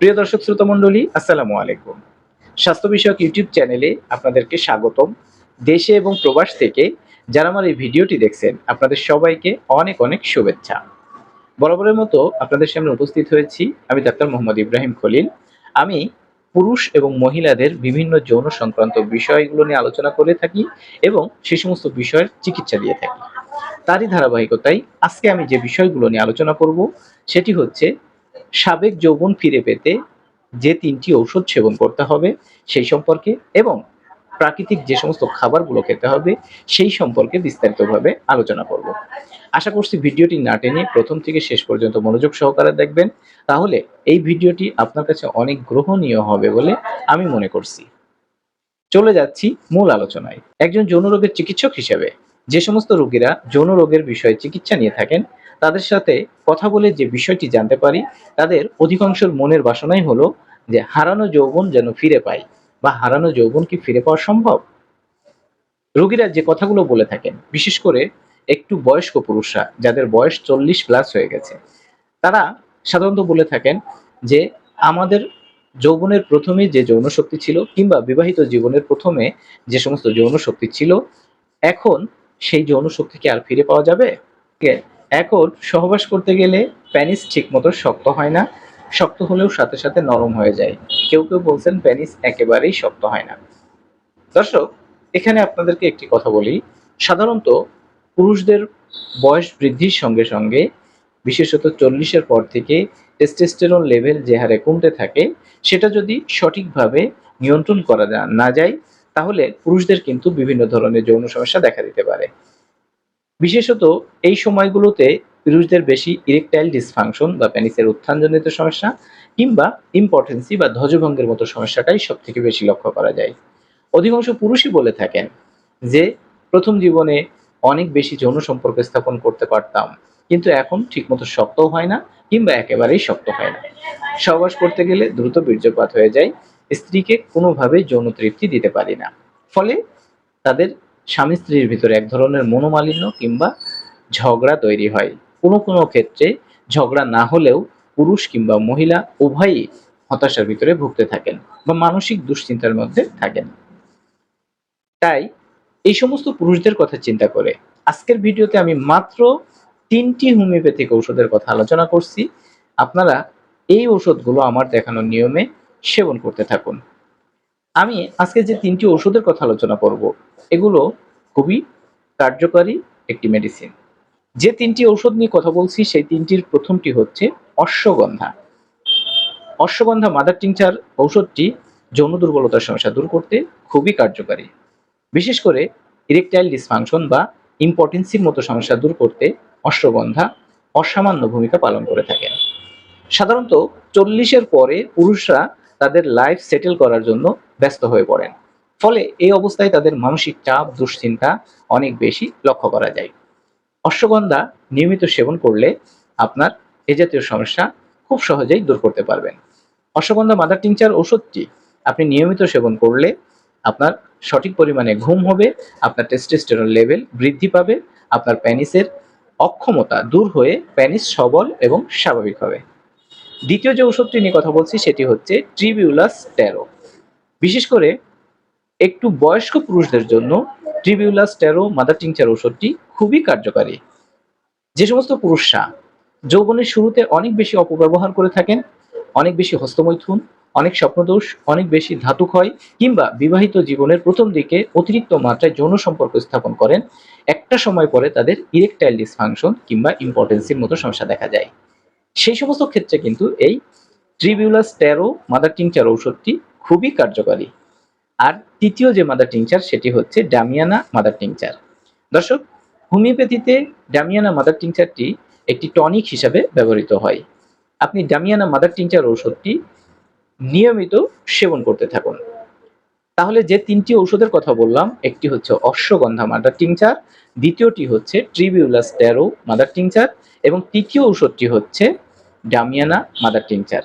প্রিয় দর্শক শ্রোতা মণ্ডলী, আসসালামু আলাইকুম। স্বাস্থ্য বিষয়ক ইউটিউব চ্যানেলে আপনাদেরকে স্বাগতম। দেশে এবং প্রবাস থেকে যারা আমার এই ভিডিওটি দেখছেন, আপনাদের সবাইকে অনেক অনেক শুভেচ্ছা। বরাবরের মতো আপনাদের সামনে উপস্থিত হয়েছি আমি ডাক্তার মোহাম্মদ ইব্রাহিম খলিল। আমি পুরুষ এবং মহিলাদের বিভিন্ন যৌন সংক্রান্ত বিষয়গুলো নিয়ে আলোচনা করে থাকি এবং সে সমস্ত বিষয়ের চিকিৎসা দিয়ে থাকি। তারই ধারাবাহিকতায় আজকে আমি যে বিষয়গুলো নিয়ে আলোচনা করব, সেটি হচ্ছে সাবেক যৌবন ফিরে পেতে যে তিনটি ঔষধ সেবন করতে হবে সেই সম্পর্কে এবং প্রাকৃতিক যে সমস্ত খাবারগুলো খেতে হবে সেই সম্পর্কে বিস্তারিতভাবে আলোচনা করব। আশা করছি ভিডিওটি না টেনে প্রথম থেকে শেষ পর্যন্ত মনোযোগ সহকারে দেখবেন। তাহলে এই ভিডিওটি আপনার কাছে অনেক গ্রহণীয় হবে বলে আমি মনে করছি। চলে যাচ্ছি মূল আলোচনায়। একজন যৌন রোগের চিকিৎসক হিসেবে যে সমস্ত রোগীরা যৌন রোগের বিষয়ে চিকিৎসা নিয়ে থাকেন তাদের সাথে কথা বলে যে বিষয়টি জানতে পারি, তাদের অধিকাংশের মনের বাসনাই হলো যে হারানো যৌবন যেন ফিরে পাই বা হারানো যৌবন কি ফিরে পাওয়া সম্ভব? রোগীরা যে কথাগুলো বলে থাকেন, বিশেষ করে একটু বয়স্ক পুরুষরা যাদের বয়স চল্লিশ প্লাস হয়ে গেছে, তারা সাধারণত বলে থাকেন যে আমাদের যৌবনের প্রথমে যে যৌন শক্তি ছিল কিংবা বিবাহিত জীবনের প্রথমে যে সমস্ত যৌন শক্তি ছিল, এখন সেই যৌন শক্তি কি আর ফিরে পাওয়া যাবে? এখন সহবাস করতে গেলে প্যানিস ঠিক মতো শক্ত হয় না, শক্ত হলেও সাথে সাথে নরম হয়ে যায়। কেউ কেউ বলছেন প্যানিস একেবারেই শক্ত হয় না। দর্শক, এখানে আপনাদেরকে একটি কথা বলি। সাধারণত পুরুষদের বয়স বৃদ্ধির সঙ্গে সঙ্গে, বিশেষত চল্লিশের পর থেকে টেস্টোস্টেরন লেভেল যে হারে কমতে থাকে, সেটা যদি সঠিকভাবে নিয়ন্ত্রণ করা না যায়, তাহলে পুরুষদের কিন্তু বিভিন্ন ধরনের যৌন সমস্যা দেখা দিতে পারে। বিশেষত এই সময়গুলোতে পুরুষদের বেশি ইরেকটাইল ডিসফাংশন বা প্যানিসের উত্থানজনিত সমস্যা কিংবা ইম্পর্টেন্সি বা ধ্বজভঙ্গের মতো সমস্যাটাই সব থেকে বেশি লক্ষ্য করা যায়। অধিকাংশ পুরুষই বলে থাকেন যে, প্রথম জীবনে অনেক বেশি যৌন সম্পর্ক স্থাপন করতে পারতাম, কিন্তু এখন ঠিকমতো শক্তও হয় না কিংবা একেবারেই শক্ত হয় না। সহবাস করতে গেলে দ্রুত বীর্যপাত হয়ে যায়, স্ত্রীকে কোনোভাবেই যৌন তৃপ্তি দিতে পারি না। ফলে তাদের স্বামী স্ত্রীর ভিতরে এক ধরনের মনোমালিন্য কিংবা ঝগড়া তৈরি হয়। কোনো কোনো ক্ষেত্রে ঝগড়া না হলেও পুরুষ কিংবা মহিলা উভয়ই হতাশার ভিতরে ভুগতে থাকেন বা মানসিক দুশ্চিন্তার মধ্যে থাকেন। তাই এই সমস্ত পুরুষদের কথা চিন্তা করে আজকের ভিডিওতে আমি মাত্র তিনটি হোমিওপ্যাথিক ঔষধের কথা আলোচনা করছি। আপনারা এই ঔষধগুলো আমার দেখানো নিয়মে সেবন করতে থাকুন। আমি আজকে যে তিনটি ওষুধের কথা আলোচনা করব, এগুলো খুবই কার্যকারী একটি মেডিসিন যে তিনটি ঔষধ নিয়ে কথা বলছি, সেই তিনটির প্রথমটি হচ্ছে অশ্বগন্ধা। অশ্বগন্ধা মাদার টিংচার ঔষধটি যৌন দুর্বলতার সমস্যা দূর করতে খুবই কার্যকারী। বিশেষ করে ইরেকটাইল ডিসফাংশন বা ইম্পর্টেন্সির মতো সমস্যা দূর করতে অশ্বগন্ধা অসামান্য ভূমিকা পালন করে থাকেন সাধারণত চল্লিশের পরে পুরুষরা তাদের লাইফ সেটেল করার জন্য ব্যস্ত হয়ে পড়েন। ফলে এই অবস্থায় তাদের মানসিক চাপ, দুশ্চিন্তা অনেক বেশি লক্ষ্য করা যায়। অশ্বগন্ধা নিয়মিত সেবন করলে আপনার এ জাতীয় সমস্যা খুব সহজেই দূর করতে পারবেন। অশ্বগন্ধা মাদার টিংচার ওষুধটি আপনি নিয়মিত সেবন করলে আপনার সঠিক পরিমাণে ঘুম হবে, আপনার টেস্টোস্টেরন লেভেল বৃদ্ধি পাবে, আপনার প্যানিসের অক্ষমতা দূর হয়ে প্যানিস সবল এবং স্বাভাবিক হবে। দ্বিতীয় যে ওষুধটি নিয়ে কথা বলছি সেটি হচ্ছে ট্রিবিউলাস ট্যারো বিশেষ করে একটু বয়স্ক পুরুষদের জন্য ট্রিবিউলাস ট্যারো মাদার টিংচার ওষুধটি খুবই কার্যকারী। যে সমস্ত পুরুষরা যৌবনের শুরুতে অনেক বেশি অপব্যবহার করে থাকেন, অনেক বেশি হস্তমৈথুন, অনেক স্বপ্নদোষ, অনেক বেশি ধাতুক্ষয় কিংবা বিবাহিত জীবনের প্রথম দিকে অতিরিক্ত মাত্রায় যৌন সম্পর্ক স্থাপন করেন, একটা সময় পরে তাদের ইরেকটাইল ডিসফাংশন কিংবা ইম্পর্টেন্সির মতো সমস্যা দেখা যায়। সেই সমস্ত ক্ষেত্রে কিন্তু এই ট্রিবিউলাস ট্যারো মাদার টিংচার ঔষধটি খুবই কার্যকারী। আর তৃতীয় যে মাদার টিংচার, সেটি হচ্ছে ডামিয়ানা মাদার টিংচার। দর্শক, হোমিওপ্যাথিতে ডামিয়ানা মাদার টিংচারটি একটি টনিক হিসাবে ব্যবহৃত হয়। আপনি ডামিয়ানা মাদার টিংচার ঔষধটি নিয়মিত সেবন করতে থাকুন। তাহলে যে তিনটি ঔষধের কথা বললাম, একটি হচ্ছে অশ্বগন্ধা মাদার টিংচার, দ্বিতীয়টি হচ্ছে ট্রিবিউলাস ট্যারো মাদার টিংচার, এবং তৃতীয় ঔষধটি হচ্ছে ডামিয়ানা মাদার টিংচার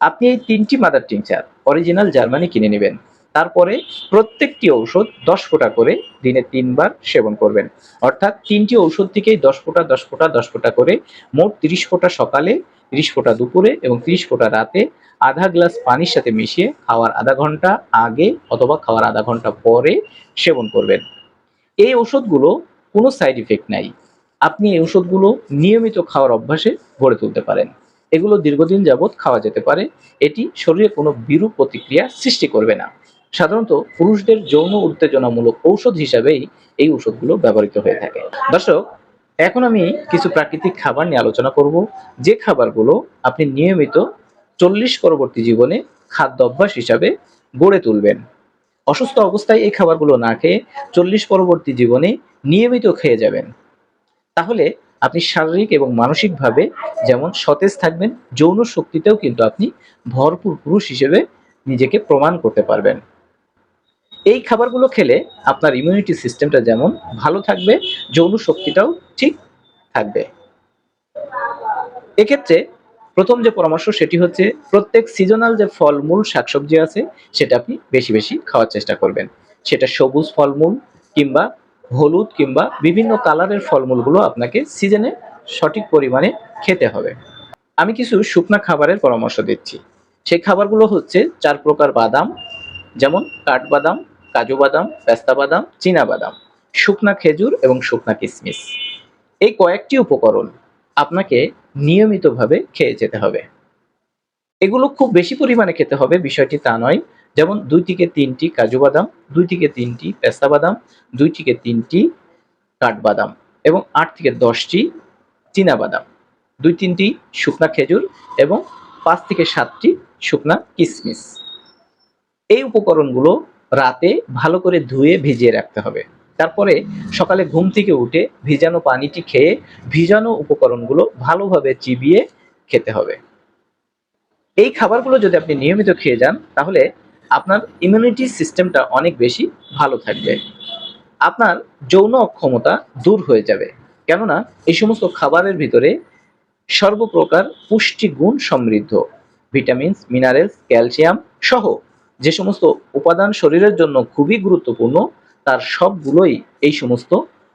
আপনি এই তিনটি মাদার টিংচার অরিজিনাল জার্মানি কিনে নেবেন। তারপরে প্রত্যেকটি ঔষধ দশ ফোঁটা করে দিনে তিনবার সেবন করবেন। অর্থাৎ তিনটি ঔষধ থেকেই দশ ফোঁটা দশ ফোঁটা দশ ফোঁটা করে মোট তিরিশ ফোঁটা সকালে, তিরিশ ফোঁটা দুপুরে এবং তিরিশ ফোঁটা রাতে আধা গ্লাস পানির সাথে মিশিয়ে খাওয়ার আধা ঘণ্টা আগে অথবা খাওয়ার আধা ঘণ্টা পরে সেবন করবেন। এই ওষুধগুলো কোনো সাইড ইফেক্ট নাই। আপনি এই ওষুধগুলো নিয়মিত খাওয়ার অভ্যাসে গড়ে তুলতে পারেন। এগুলো দীর্ঘদিন যাবৎ খাওয়া যেতে পারে। এটি শরীরে কোনো বিরূপ প্রতিক্রিয়া সৃষ্টি করবে না। সাধারণত পুরুষদের যৌন উত্তেজনামূলক ঔষধ হিসাবেই এই ওষুধগুলো ব্যবহৃত হয়ে থাকে। দর্শক, এখন আমি কিছু প্রাকৃতিক খাবার নিয়ে আলোচনা করব। যে খাবারগুলো আপনি নিয়মিত চল্লিশ পরবর্তী জীবনে খাদ্য অভ্যাস হিসাবে গড়ে তুলবেন। অসুস্থ অবস্থায় এই খাবারগুলো না খেয়ে চল্লিশ পরবর্তী জীবনে নিয়মিত খেয়ে যাবেন। তাহলে আপনি শারীরিক এবং মানসিকভাবে যেমন সতেজ থাকবেন, যৌন শক্তিতেও কিন্তু আপনি ভরপুর পুরুষ হিসেবে নিজেকে প্রমাণ করতে পারবেন। এই খাবারগুলো খেলে আপনার ইমিউনিটি সিস্টেমটা যেমন ভালো থাকবে, যৌন শক্তিটাও ঠিক থাকবে। এক্ষেত্রে প্রথম যে পরামর্শ সেটি হচ্ছে প্রত্যেক সিজনাল যে ফলমূল, শাকসবজি আছে, সেটা আপনি বেশি বেশি খাওয়ার চেষ্টা করবেন। সেটা সবুজ ফলমূল কিংবা হলুদ কিংবা বিভিন্ন কালারের ফলমূলগুলো আপনাকে সিজনে সঠিক পরিমাণে খেতে হবে। আমি কিছু শুকনা খাবারের পরামর্শ দিচ্ছি। সেই খাবারগুলো হচ্ছে চার প্রকার বাদাম, যেমন কাঠবাদাম, কাজু বাদাম, পেস্তা বাদাম, চীনা বাদাম, শুকনা খেজুর এবং শুকনা কিশমিশ এই কয়েকটি উপকরণ আপনাকে নিয়মিতভাবে খেয়ে যেতে হবে। এগুলো খুব বেশি পরিমাণে খেতে হবে, বিষয়টি তা নয়। যেমন দুই থেকে তিনটি কাজু বাদাম, দুই থেকে তিনটি পেস্তা বাদাম, দুই থেকে তিনটি কাঠবাদাম এবং আট থেকে দশটি চীনা বাদাম। দুই তিনটি শুকনা খেজুর এবং পাঁচ থেকে সাতটি শুকনা কিশমিশ এই উপকরণগুলো রাতে ভালো করে ধুয়ে ভিজিয়ে রাখতে হবে। তারপরে সকালে ঘুম থেকে উঠে ভিজানো পানিটি খেয়ে ভিজানো উপকরণগুলো ভালোভাবে চিবিয়ে খেতে হবে। এই খাবারগুলো যদি আপনি নিয়মিত খেয়ে যান, তাহলে আপনার ইমিউনিটি সিস্টেমটা অনেক বেশি ভালো থাকবে। আপনার যৌন অক্ষমতা দূর হয়ে যাবে। কেননা এই সমস্ত খাবারের ভিতরে সর্বপ্রকার পুষ্টি গুণ সমৃদ্ধ। ভিটামিনস, মিনারেলস, ক্যালসিয়াম সহ যে সমস্ত উপাদান শরীরের জন্য খুবই গুরুত্বপূর্ণ, তার সবগুলোই এই সমস্ত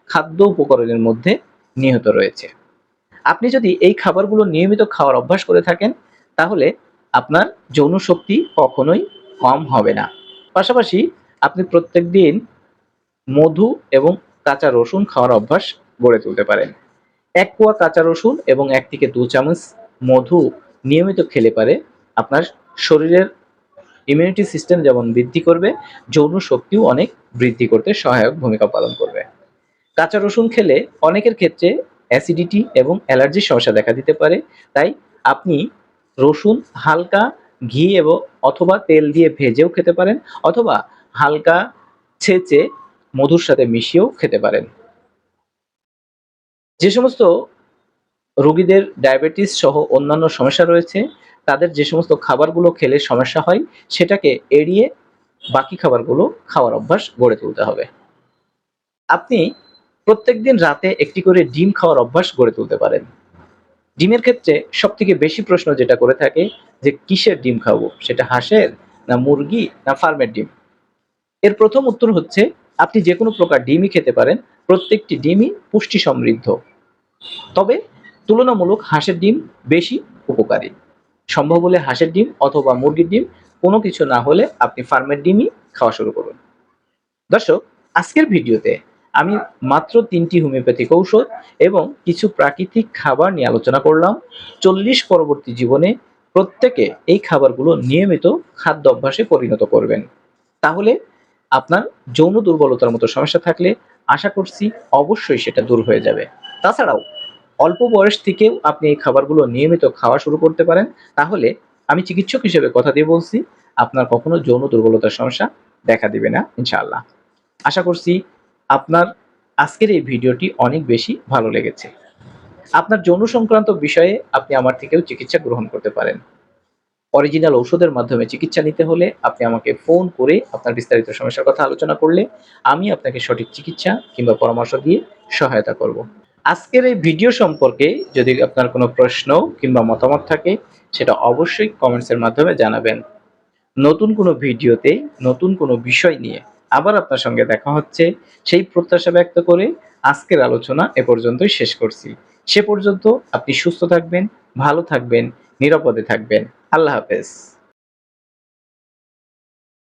খাদ্য উপকরণের মধ্যে নিহত রয়েছে। আপনি যদি এই খাবারগুলো নিয়মিত খাওয়ার অভ্যাস করে থাকেন, তাহলে আপনার যৌন শক্তি কখনোই কম হবে না। পাশাপাশি আপনি প্রত্যেক দিন মধু এবং কাঁচা রসুন খাওয়ার অভ্যাস গড়ে তুলতে পারেন। এক কোয়া কাঁচা রসুন এবং এক থেকে দু চামচ মধু নিয়মিত খেলে পারে আপনার শরীরের ইমিউনিটি সিস্টেম যেমন বৃদ্ধি করবে, যৌন শক্তিও অনেক বৃদ্ধি করতে সহায়ক ভূমিকা পালন করবে। কাঁচা রসুন খেলে অনেকের ক্ষেত্রে অ্যাসিডিটি এবং অ্যালার্জির সমস্যা দেখা দিতে পারে। তাই আপনি রসুন হালকা ঘি এবং অথবা তেল দিয়ে ভেজেও খেতে পারেন, অথবা হালকা ছেঁচে মধুর সাথে মিশিয়েও খেতে পারেন। যে সমস্ত রোগীদের ডায়াবেটিস সহ অন্যান্য সমস্যা রয়েছে, তাদের যে সমস্ত খাবারগুলো খেলে সমস্যা হয়, সেটাকে এড়িয়ে বাকি খাবারগুলো খাওয়ার অভ্যাস গড়ে তুলতে হবে। আপনি প্রত্যেকদিন রাতে একটি করে ডিম খাওয়ার অভ্যাস গড়ে তুলতে পারেন। ডিমের ক্ষেত্রে সব থেকে বেশি প্রশ্ন যেটা করে থাকে যে কিসের ডিম খাব? সেটা হাঁসের না মুরগি না ফার্মের ডিম? এর প্রথম উত্তর হচ্ছে আপনি যে কোনো প্রকার ডিমই খেতে পারেন, প্রত্যেকটি ডিমই পুষ্টি সমৃদ্ধ। তবে তুলনামূলক হাঁসের ডিম বেশি উপকারী। সম্ভব হলে হাঁসের ডিম অথবা মুরগির ডিম কোনো কিছু না হলে আপনি ফার্মের ডিমই খাওয়া শুরু করুন। দর্শক, আজকের ভিডিওতে আমি মাত্র তিনটি হোমিওপ্যাথিক ঔষধ এবং কিছু প্রাকৃতিক খাবার নিয়ে আলোচনা করলাম। চল্লিশ পরবর্তী জীবনে প্রত্যেকে এই খাবারগুলো নিয়মিত খাদ্য অভ্যাসে পরিণত করবেন। তাহলে আপনার যৌন দুর্বলতার মতো সমস্যা থাকলে আশা করছি অবশ্যই সেটা দূর হয়ে যাবে। তাছাড়াও অল্প বয়স থেকেও আপনি এই খাবারগুলো নিয়মিত খাওয়া শুরু করতে পারেন। তাহলে আমি চিকিৎসক হিসেবে কথা দিয়ে বলছি, আপনার কখনো যৌন দুর্বলতার সমস্যা দেখা দিবে না, ইনশাআল্লাহ। আশা করছি আপনার আজকের এই ভিডিওটি অনেক বেশি ভালো লেগেছে। আপনার যৌন সংক্রান্ত বিষয়ে আপনি আমার থেকেও চিকিৎসা গ্রহণ করতে পারেন। অরিজিনাল ঔষধের মাধ্যমে চিকিৎসা নিতে হলে আপনি আমাকে ফোন করে আপনার বিস্তারিত সমস্যার কথা আলোচনা করলে আমি আপনাকে সঠিক চিকিৎসা কিংবা পরামর্শ দিয়ে সহায়তা করব। আজকের এই ভিডিও সম্পর্কে যদি আপনার কোনো প্রশ্ন কিংবা মতামত থাকে, সেটা অবশ্যই কমেন্টসের মাধ্যমে জানাবেন। নতুন কোনো ভিডিওতে নতুন কোনো বিষয় নিয়ে আবার আপনার সঙ্গে দেখা হচ্ছে। সেই প্রত্যাশা ব্যক্ত করে আজকের আলোচনা এ পর্যন্তই শেষ করছি। সে পর্যন্ত আপনি সুস্থ থাকবেন, ভালো থাকবেন, নিরাপদে থাকবেন। আল্লাহ হাফেজ।